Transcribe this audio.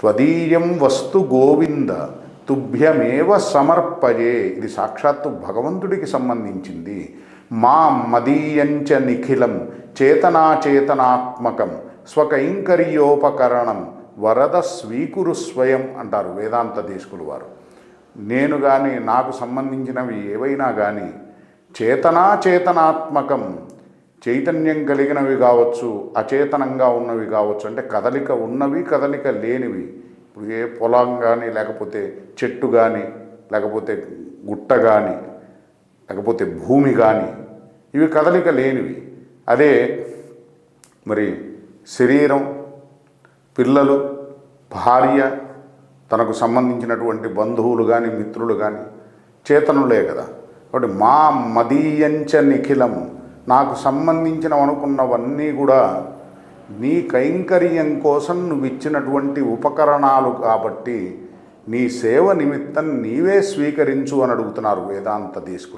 త్వదీయం వస్తు గోవింద తుభ్యమేవ సమర్పయే. ఇది సాక్షాత్తు భగవంతుడికి సంబంధించింది. మా మదీయంచ నిఖిలం చేతనాచేతనాత్మకం స్వకైంకర్యోపకరణం వరద స్వీకురు స్వయం అంటారు వేదాంత దేశకులు వారు. నేను కానీ నాకు సంబంధించినవి ఏవైనా కానీ చేతనాచేతనాత్మకం చైతన్యం కలిగినవి కావచ్చు అచేతనంగా ఉన్నవి కావచ్చు అంటే కదలిక ఉన్నవి కదలిక లేనివి. ఇప్పుడు ఏ పొలం కానీ లేకపోతే చెట్టు కానీ లేకపోతే గుట్ట కానీ లేకపోతే భూమి కానీ ఇవి కదలిక లేనివి. అదే మరి శరీరం పిల్లలు భార్య తనకు సంబంధించినటువంటి బంధువులు కానీ మిత్రులు కానీ చేతనులే కదా. కాబట్టి మా మదీయంచ నిఖిలం నాకు సంబంధించినవనుకున్నవన్నీ కూడా నీ కైంకర్యం కోసం నువ్వు ఇచ్చినటువంటి ఉపకరణాలు కాబట్టి నీ సేవ నిమిత్తం నీవే స్వీకరించు అని అడుగుతున్నారు వేదాంత తీసుకులు